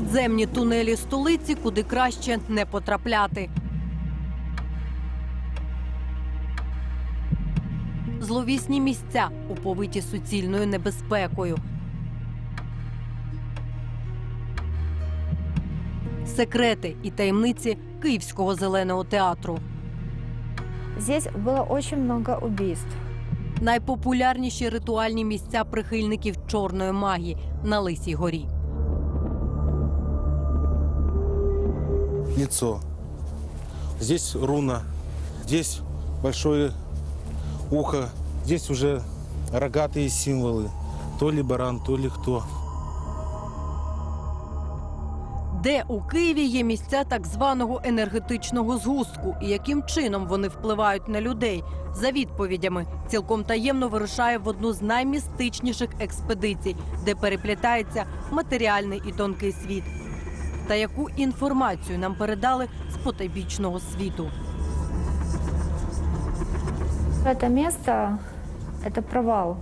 Підземні тунелі столиці, куди краще не потрапляти. Зловісні місця, уповиті суцільною небезпекою. Секрети і таємниці Київського зеленого театру. Здесь было очень много убийств. Найпопулярніші ритуальні місця прихильників чорної магії на Лисій горі. Лицо. Здесь руна, здесь большое ухо, здесь уже рогатые символы. То ли баран, то ли кто. Де у Києві є місця так званого енергетичного згустку, і яким чином вони впливають на людей? За відповідями цілком таємно вирушає в одну з наймістичніших експедицій, де переплітається матеріальний і тонкий світ Та яку інформацію нам передали з потайбічного світу? Это место – это провал.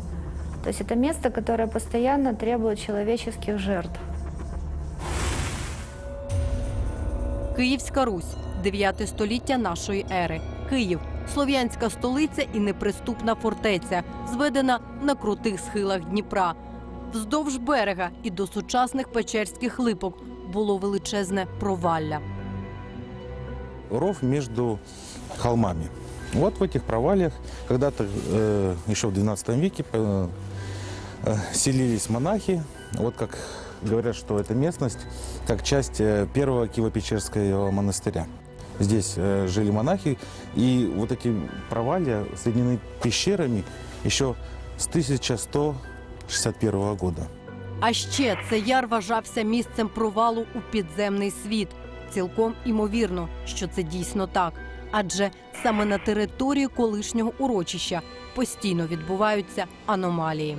То есть это место, которое постоянно требует человеческих жертв. Київська Русь, 9 століття нашої ери. Київ слов'янська столиця і неприступна фортеця, зведена на крутих схилах Дніпра. Вздовж берега і до сучасних печерських липок було величезне провалля. Ров между холмами. Вот в этих провалиях когда-то э, еще в XII веке э, э, селились монахи. Вот как говорят, что эта местность как часть э, первого Киево-Печерского монастыря. Здесь э, жили монахи, и вот эти провалья соединены пещерами еще с 1161 года. А ще цей яр вважався місцем провалу у підземний світ. Цілком імовірно, що це дійсно так. Адже саме на території колишнього урочища постійно відбуваються аномалії.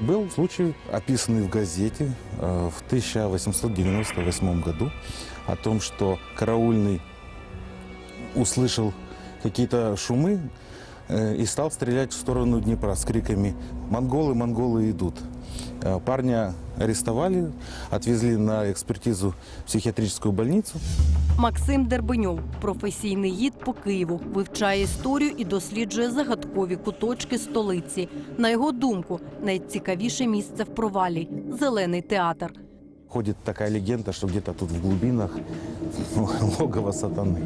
Был случай, описанный в газете э, в 1898 году, о том, что караульный услышал какие-то шумы э, и стал стрелять в сторону Днепра с криками «Монголы, монголы идут!». Э, Парня арестовали, отвезли на экспертизу в психиатрическую больницу. Максим Дербеньов, професійний гід по Києву, вивчає історію і досліджує загадкові куточки столиці. На його думку, найцікавіше місце в провалі зелений театр. Ходит такая легенда, что где-то тут в глубинах логово сатаны.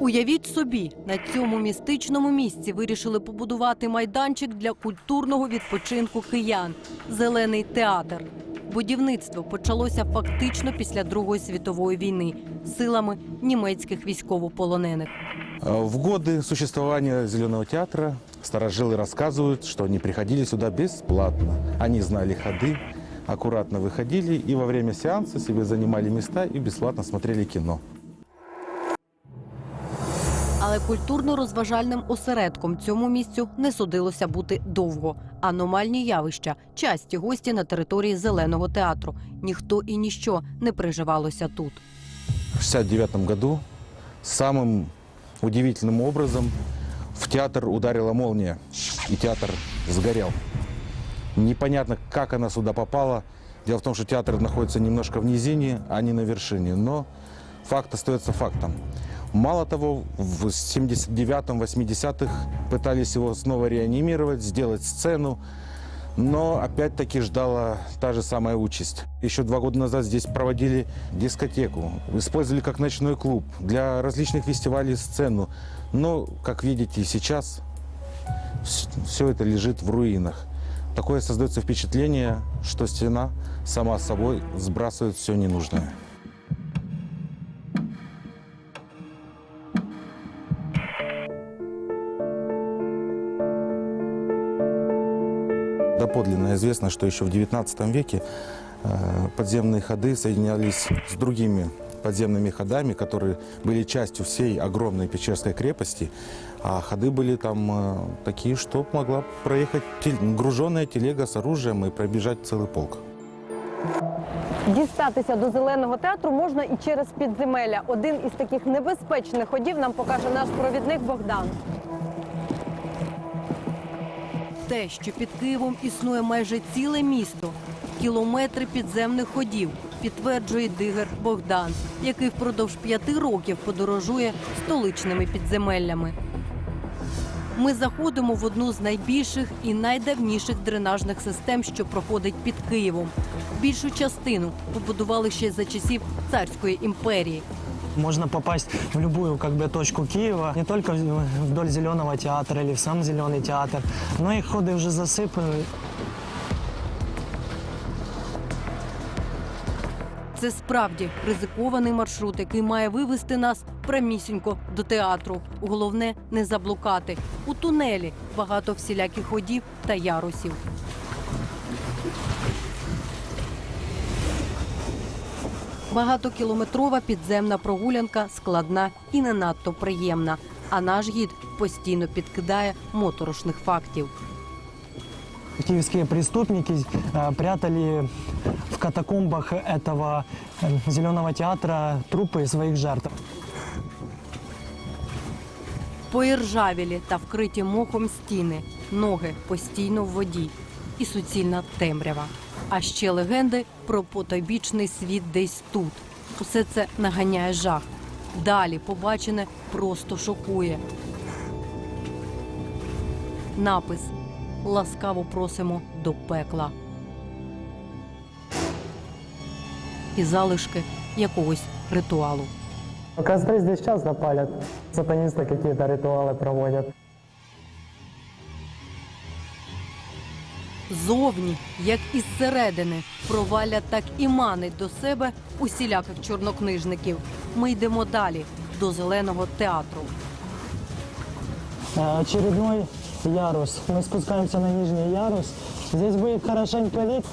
Уявіть собі, на цьому містичному місці вирішили побудувати майданчик для культурного відпочинку киян зелений театр. Будівництво почалося фактично після Другої світової війни силами німецьких військовополонених. Э, В годы существования Зеленого театра старожилы рассказывают, что они приходили сюда бесплатно. Они знали ходы, аккуратно выходили и во время сеанса себе занимали места и бесплатно смотрели кино. Але культурно-розважальним осередком цьому місцю не судилося бути довго. Аномальні явища, часті гості на території зеленого театру. Ніхто і ніщо не приживалося тут. В 1969 году самым удивительным образом в театр ударила молния, и театр сгорел. Непонятно, как она сюда попала. Дело в том, что театр находится немножко в низине, а не на вершине. Но факт остается фактом. Мало того, в 79-м, 80-х пытались его снова реанимировать, сделать сцену, но опять-таки ждала та же самая участь. Еще два года назад здесь проводили дискотеку, использовали как ночной клуб, для различных фестивалей сцену. Но, как видите, сейчас все это лежит в руинах. Такое создается впечатление, что стена сама собой сбрасывает все ненужное. Доподлинно известно, что еще в XIX веке э, подземные ходы соединялись с другими подземными ходами, которые были частью всей огромной Печерской крепости. А ходы были там э, такие, что могла проехать тел- груженная телега с оружием и пробежать целый полк. Дістатися до зеленого театру можна і через підземелля. Один із таких небезпечних ходів нам покаже наш провідник Богдан. Те, що під Києвом існує майже ціле місто, кілометри підземних ходів, підтверджує дигер Богдан, який впродовж п'яти років подорожує столичними підземеллями. Ми заходимо в одну з найбільших і найдавніших дренажних систем, що проходить під Києвом. Більшу частину побудували ще за часів царської імперії. Можно попасть в любую как бы, точку Киева, не только вдоль Зеленого театра или в сам Зеленый театр, но и ходы уже засыпаны. Це справді ризикований маршрут, який має вивести нас прямісінько до театру. Головне не заблукати. У тунелі багато всіляких ходів та ярусів. Багатокілометрова підземна прогулянка складна і не надто приємна. А наш гід постійно підкидає моторошних фактів. Киевские преступники э, прятали в катакомбах этого э, Зеленого театра трупы своих жертв. Поіржавілі та вкриті мохом стіни, ноги постійно в воді і суцільна темрява. А ще легенди про потойбічний світ десь тут. Усе це наганяє жах. Далі побачене просто шокує. Напис Ласкаво просимо до пекла. І залишки якогось ритуалу. Костры здесь часто палят. Сатанисты какие-то ритуалы проводят. Зовні, як і зсередини, провалля так і манить до себе усіляких чорнокнижників. Ми йдемо далі до зеленого театру. Э, Очередной ярус. Мы спускаемся на нижний ярус. Здесь будет хорошенько лить.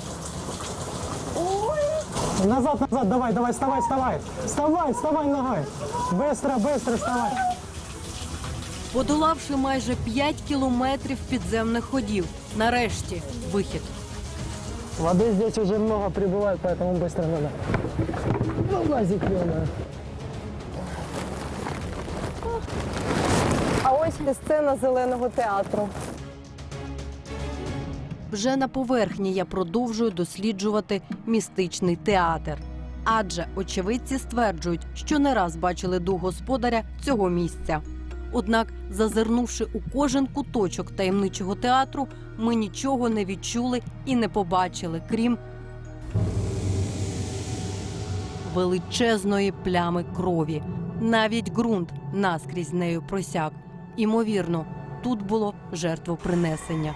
Назад, назад, давай, давай, вставай, вставай. Вставай, вставай ногой. Быстро, быстро вставай. Подолавши майже 5 кілометрів підземних ходів, нарешті вихід. Воды здесь уже много прибывает, поэтому быстро надо. Ну, лазить ё-моё. А ось і сцена зеленого театру. Вже на поверхні я продовжую досліджувати містичний театр. Адже очевидці стверджують, що не раз бачили дух господаря цього місця. Однак, зазирнувши у кожен куточок таємничого театру, ми нічого не відчули і не побачили, крім величезної плями крові. Навіть ґрунт наскрізь нею просяк. Імовірно, тут було жертвопринесення.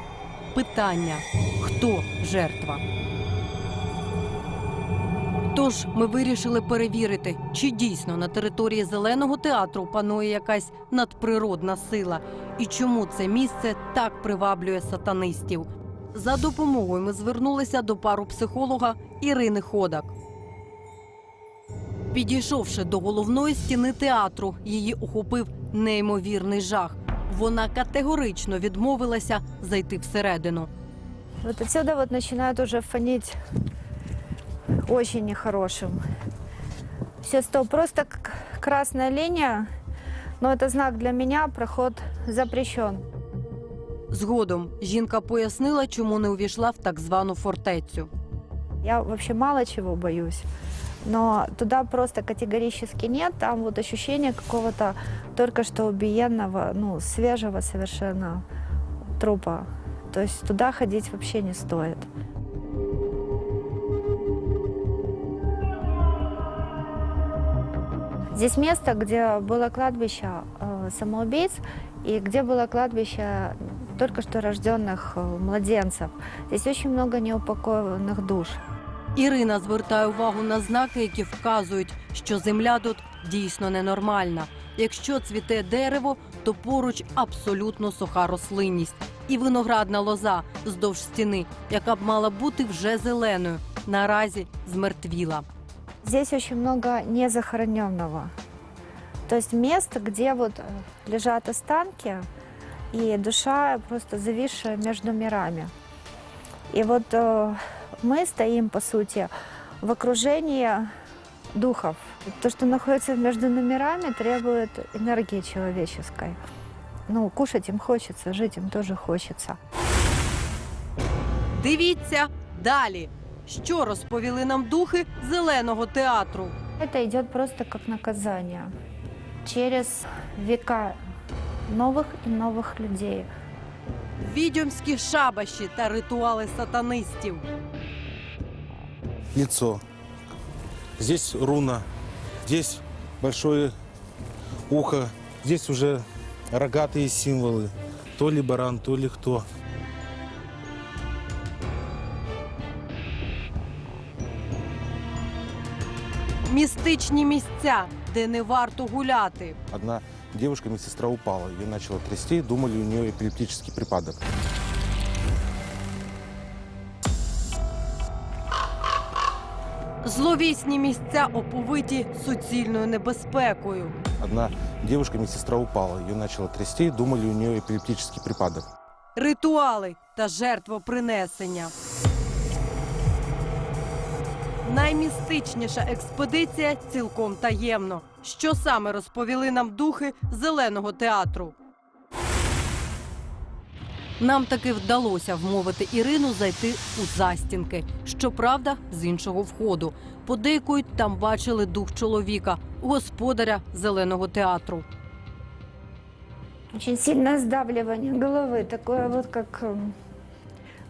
Питання: хто жертва? Тож ми вирішили перевірити, чи дійсно на території зеленого театру панує якась надприродна сила, і чому це місце так приваблює сатанистів. За допомогою ми звернулися до пару психолога Ірини Ходак. Підійшовши до головної стіни театру, її охопив неймовірний жах. Вона категорично відмовилася зайти всередину. Вот отсюда вот начинает уже фонить очень нехорошим. Все, стоп, просто красная линия, но это знак для меня, проход запрещен. Згодом жінка пояснила, чому не увійшла в так звану фортецю. Я вообще мало чего боюсь. Но туда просто категорически нет. Там вот ощущение какого-то только что убиенного, ну, свежего совершенно трупа. То есть туда ходить вообще не стоит. Здесь место, где было кладбище э, самоубийц и где было кладбище только что рожденных э, младенцев. Здесь очень много неупокоенных душ. Ірина звертає увагу на знаки, які вказують, що земля тут дійсно ненормальна. Якщо цвіте дерево, то поруч абсолютно суха рослинність і виноградна лоза здовж стіни, яка б мала бути вже зеленою, наразі змертвіла. Здесь очень много незахороненного. То есть мест, где вот э, лежат останки, и душа просто зависшая между мирами. И вот э, мы стоим, по сути, в окружении духов. То, что находится между номерами, требует энергии человеческой. Ну, кушать им хочется, жить им тоже хочется. Дивіться далі. Що розповіли нам духи зеленого театру? Это идет просто как наказание через века новых и новых людей. Відьомські шабаші та ритуали сатанистів. лицо. Здесь руна, здесь большое ухо, здесь уже рогатые символы. То ли баран, то ли кто. Містичні місця, де не варто гуляти. Одна девушка, медсестра, упала. Ее начала трясти, думали, у нее эпилептический припадок. Зловісні місця оповиті суцільною небезпекою. Одна девушка, медсестра, упала. Ее начала трясти, думали, у нее эпилептический припадок. ритуали та жертвопринесення. Наймістичніша експедиція цілком таємно. Що саме розповіли нам духи зеленого театру? Нам таки вдалося вмовити Ірину зайти у застінки. Щоправда, з іншого входу. Подейкують, там бачили дух чоловіка, господаря зеленого театру. Очень сильное сдавливание головы, такое вот как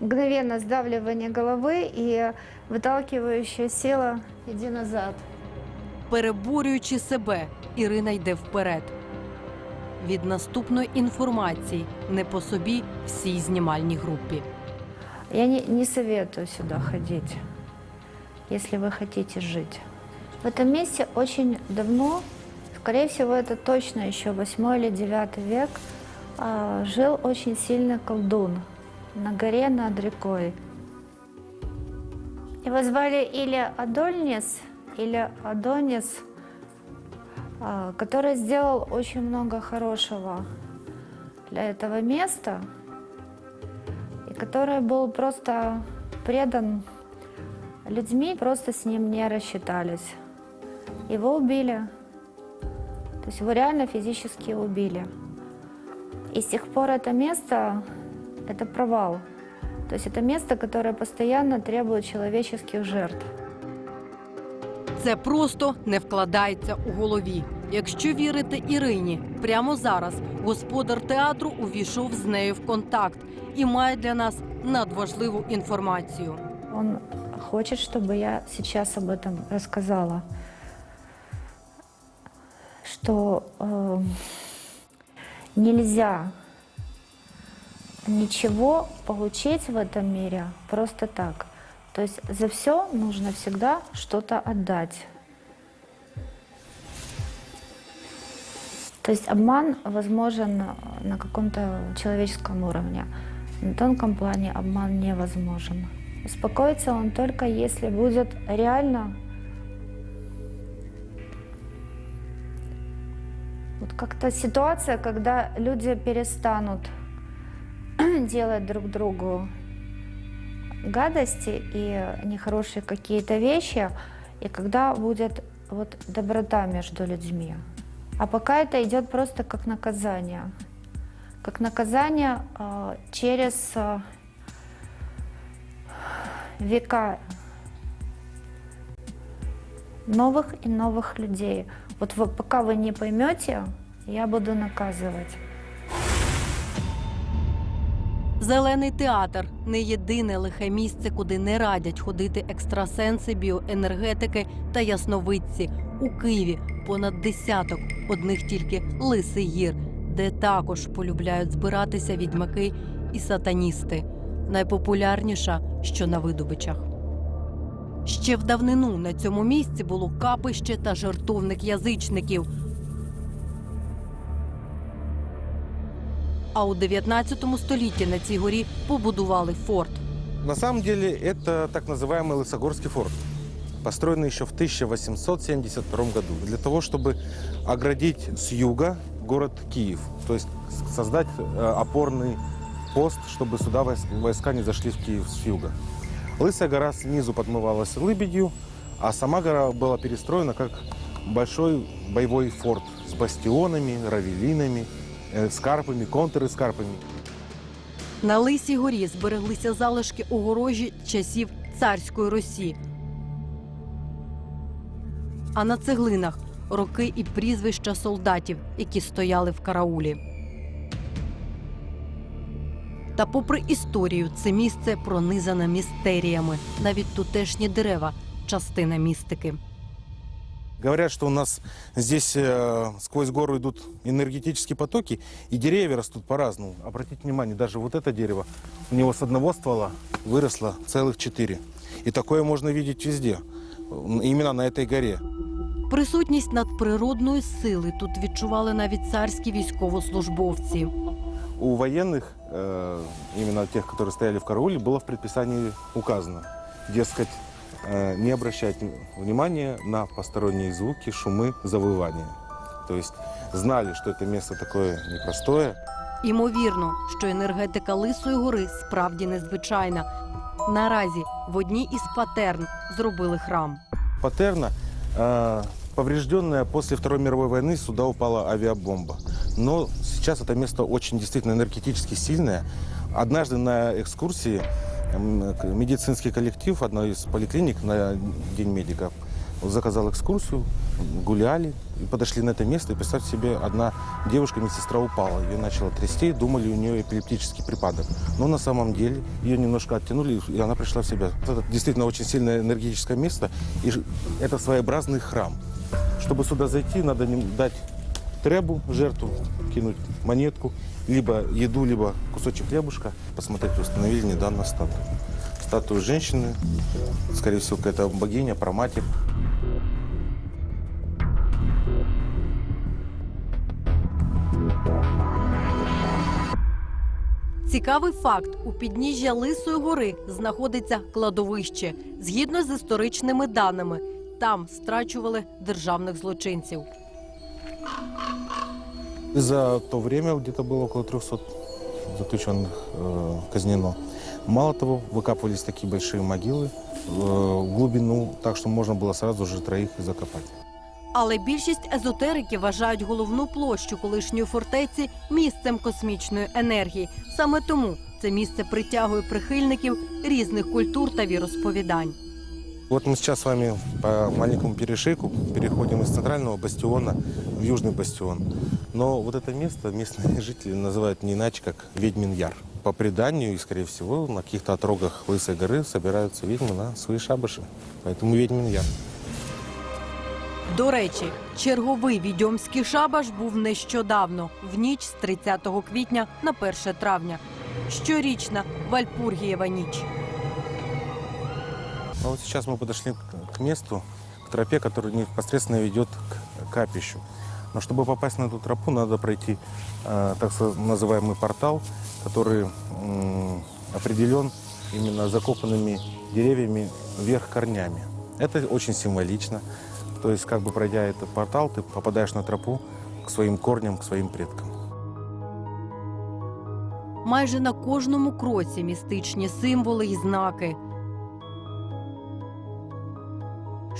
мгновенно сдавливание головы и выталкивающая сила «иди назад». Переборюючи себе, Ірина йде вперед. Від наступної інформації не по собі всій знімальній групі. Я не, не советую сюда ходить, если вы хотите жить. В этом месте очень давно, скорее всего, это точно еще 8 или 9 век, а, жил очень сильный колдун На горе над рекой. Его звали или Адольнис, или Адонис, а, который сделал очень много хорошего для этого места и который был просто предан людьми, просто с ним не рассчитались. Его убили. То есть его реально физически убили. И с тех пор это место – это провал. То есть это место, которое постоянно требует человеческих жертв. Це просто не вкладається у голові. Якщо вірити Ірині, прямо зараз господар театру увійшов з нею в контакт і має для нас надважливу інформацію. Он хочет, чтобы я сейчас об этом рассказала. Что э, нельзя ничего получить в этом мире просто так. То есть за все нужно всегда что-то отдать. То есть обман возможен на каком-то человеческом уровне. На тонком плане обман невозможен. Успокоится он только если будет реально вот как-то ситуация, когда люди перестанут делать друг другу гадости и нехорошие какие-то вещи, и когда будет вот доброта между людьми. А пока это идет просто как наказание. Как наказание э, через э, века новых и новых людей. Вот вы, пока вы не поймете, я буду наказывать. Зелений театр не єдине лихе місце, куди не радять ходити екстрасенси, біоенергетики та ясновидці. У Києві понад десяток одних тільки лисий гір, де також полюбляють збиратися відьмаки і сатаністи. Найпопулярніша, що на видобичах. Ще в давнину на цьому місці було капище та жертовник язичників. А у 19 столітті на цій горі побудували форт. На самом деле это так называемый Лысогорский форт, построенный еще в 1872 году для того, чтобы оградить с юга город Киев, то есть создать э, опорный пост, чтобы сюда войс- войска не зашли в Киев с юга. Лысая гора снизу подмывалась лыбедью, а сама гора была перестроена как большой боевой форт с бастионами, равелинами, э, скарпами, контрскарпами. На Лисій горі збереглися залишки огорожі часів царської Росі. А на цеглинах роки і прізвища солдатів, які стояли в караулі. Та, попри історію, це місце пронизане містеріями. Навіть тутешні дерева частина містики. Говорят, что у нас здесь э, сквозь гору идут энергетические потоки, и деревья растут по-разному. Обратите внимание, даже вот это дерево, у него с одного ствола выросло целых четыре. И такое можно видеть везде, м, именно на этой горе. Присутність надприродної сили тут відчували навіть царські військовослужбовці. У военных, э, именно тех, которые стояли в карауле, было в предписании указано, дескать, э, не обращать внимания на посторонние звуки, шумы, завывания. То есть знали, что это место такое непростое, Імовірно, що енергетика Лисої гори справді незвичайна. Наразі в одній із патерн зробили храм. Патерна, э, поврежденная после Второй мировой войны, сюда упала авиабомба. Но сейчас это место очень действительно энергетически сильное. Однажды на экскурсии м, к- Медицинский коллектив одной из поликлиник на День медика заказал экскурсию, гуляли и подошли на это место. И представьте себе, одна девушка, медсестра, упала. Ее начало трясти, думали, у нее эпилептический припадок. Но на самом деле ее немножко оттянули, и она пришла в себя. Это действительно очень сильное энергетическое место, и это своеобразный храм. Чтобы сюда зайти, надо дать требу, жертву, кинуть монетку, либо еду, либо кусочек хлебушка. Посмотреть, установили недавно статую. Статую женщины, скорее всего, какая-то богиня, проматерь. Цікавий факт: у підніжжя Лисої гори знаходиться кладовище. Згідно з історичними даними, там страчували державних злочинців. И за то время где-то было около 300 заключенных э, казнено. Мало того, выкапывались такие большие могилы э, в глубину, так что можно было сразу же троих и закопать. Але більшість езотериків вважають головну площу колишньої фортеці місцем космічної енергії. Саме тому це місце притягує прихильників різних культур та віросповідань. Вот мы сейчас с вами по маленькому перешейку переходим из центрального бастиона в южный бастион. Но вот это место местные жители называют не иначе, как Ведьмин Яр. По преданию, и скорее всего, на каких-то отрогах Лысой горы собираются ведьмы на свои шабаши. Поэтому Ведьмин Яр. До речі, черговий відьомський шабаш був нещодавно, в ніч з 30 квітня на 1 травня. Щорічна Вальпургієва ніч. Ну, вот сейчас мы подошли к- к месту, к тропе, которая непосредственно ведет к капищу. Но чтобы попасть на эту тропу, надо пройти э, так со- называемый портал, который м, определен именно закопанными деревьями вверх корнями. Это очень символично. То есть, как бы пройдя этот портал, ты попадаешь на тропу к своим корням, к своим предкам. Майже на кожному кроці містичні символи і знаки.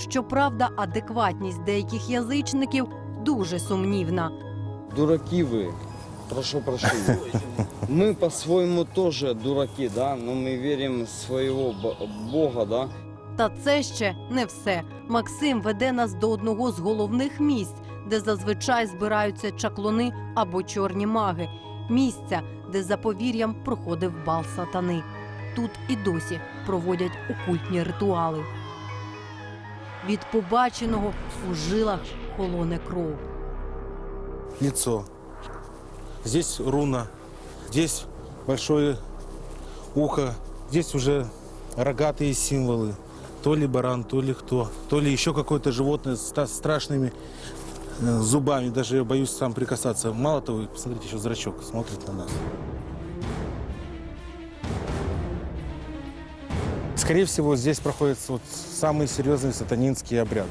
Щоправда, адекватність деяких язичників дуже сумнівна. дураки вы. Прошу прощения. Мы по-своему тоже дураки, да, но мы верим в своего бо- Бога, да. Та це ще не все. Максим веде нас до одного з головних місць, де зазвичай збираються чаклуни або чорні маги. Місця, де за повір'ям проходив бал сатани. Тут і досі проводять окультні ритуали. Від побаченого у жилах холоне кров. лицо. Здесь руна, здесь большое ухо, здесь уже рогатые символы. То ли баран, то ли кто, то ли еще какое-то животное с ста- страшными э, зубами. Даже я боюсь сам прикасаться. Мало того, посмотрите, еще зрачок смотрит на нас. Скорее всего, здесь проходят вот самые серьезные сатанинские обряды.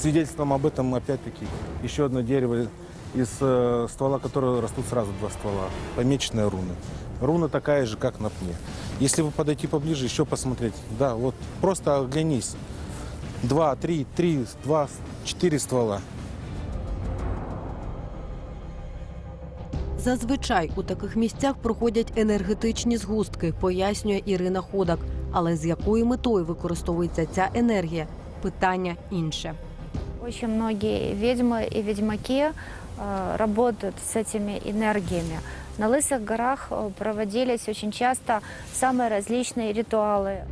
Свидетельством об этом, опять-таки, еще одно дерево, из э, ствола которого растут сразу два ствола, помеченная руна. Руна такая же, как на пне. Если вы подойти поближе, еще посмотреть, да, вот просто оглянись. Два, три, три, два, четыре ствола. Зазвичай у таких місцях проходять енергетичні згустки, пояснює Ірина Ходак. Але з якою метою використовується ця енергія? Питання інше. Очень многие ведьмы и ведьмаки э, работают с этими энергиями. На Лысых горах э, проводились очень часто самые различные ритуалы.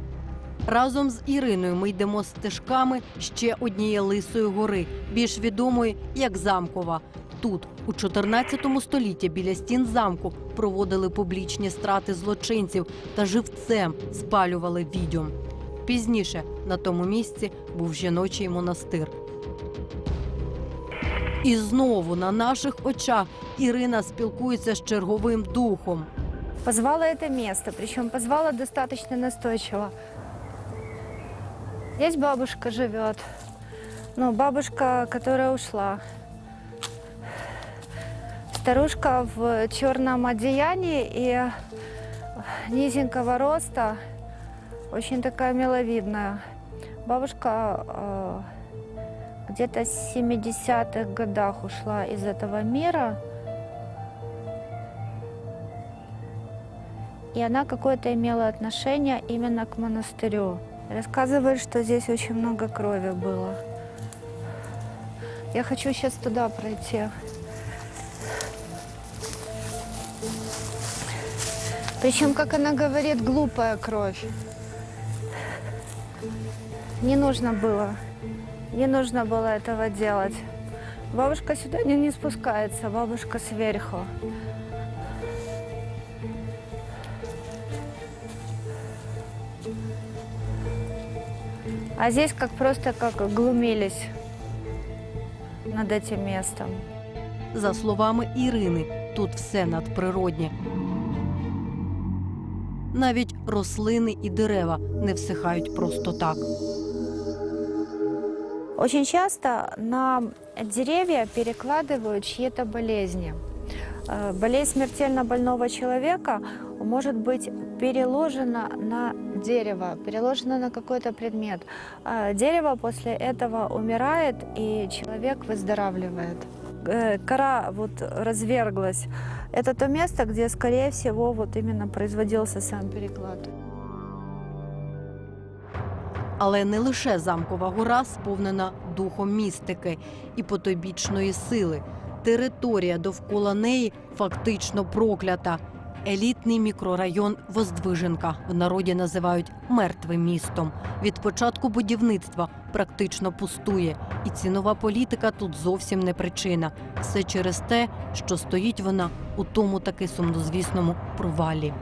Разом з Іриною ми йдемо стежками ще однієї лисої гори, більш відомої як замкова. Тут, у 14 столітті, біля стін замку проводили публічні страти злочинців та живцем спалювали відьом. Пізніше на тому місці був жіночий монастир. І знову на наших очах Ірина спілкується з черговим духом. Позвала это место, причем позвала достаточно настойчиво. Здесь бабушка живет. Ну, бабушка, которая ушла. Старушка в черном одеянии и низенького роста, очень такая миловидная. Бабушка э, где-то в 70-х годах ушла из этого мира. И она какое-то имела отношение именно к монастырю. Рассказывает, что здесь очень много крови было. Я хочу сейчас туда пройти. Причем, как она говорит, глупая кровь. Не нужно было. Не нужно было этого делать. Бабушка сюда не, не спускается, бабушка сверху. А здесь как просто как глумились над этим местом. За словами Ірини, тут все надприроднє. Навіть рослини і дерева не всихають просто так. Очень часто на деревья перекладывают чьи-то болезни. Э, Болезнь смертельно больного человека может быть переложена на дерево, переложена на какой-то предмет. Э, Дерево после этого умирает, и человек выздоравливает. Э, Кора вот разверглась. Это то место, где, скорее всего, вот именно производился сам переклад. Але не лише замкова гора сповнена духом містики і потойбічної сили. Територія довкола неї фактично проклята. Елітний мікрорайон Воздвиженка в народі називають мертвим містом. Від початку будівництва практично пустує, і цінова політика тут зовсім не причина. Все через те, що стоїть вона у тому таки сумнозвісному провалі.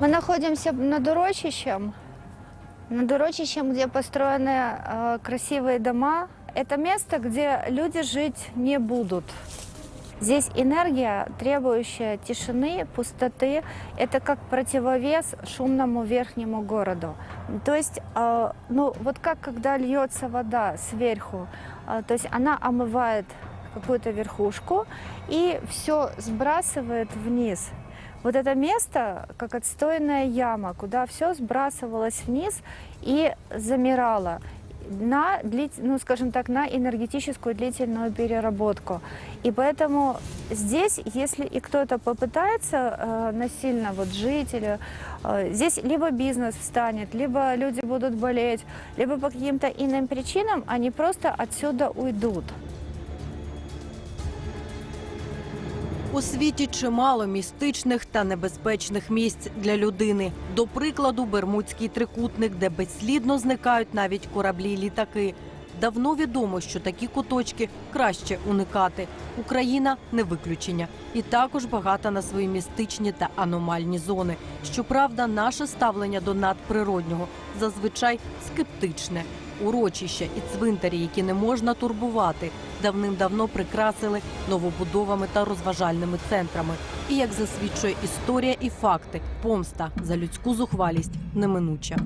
Мы находимся над урочищем, над урочищем, где построены э, красивые дома. Это место, где люди жить не будут. Здесь энергия, требующая тишины, пустоты, это как противовес шумному верхнему городу. То есть, э, ну вот как когда льется вода сверху, э, то есть она омывает какую-то верхушку и все сбрасывает вниз. Вот это место, как отстойная яма, куда все сбрасывалось вниз и замирало на, длит- ну, скажем так, на энергетическую длительную переработку. И поэтому здесь, если и кто-то попытается э, насильно вот жить, или, э, здесь либо бизнес встанет, либо люди будут болеть, либо по каким-то иным причинам они просто отсюда уйдут. У світі чимало містичних та небезпечних місць для людини. До прикладу, Бермудський трикутник, де безслідно зникають навіть кораблі й літаки. Давно відомо, що такі куточки краще уникати. Україна не виключення, і також багата на свої містичні та аномальні зони. Щоправда, наше ставлення до надприроднього зазвичай скептичне. Урочища і цвинтарі, які не можна турбувати, давним-давно прикрасили новобудовами та розважальними центрами. І як засвідчує історія і факти, помста за людську зухвалість неминуча.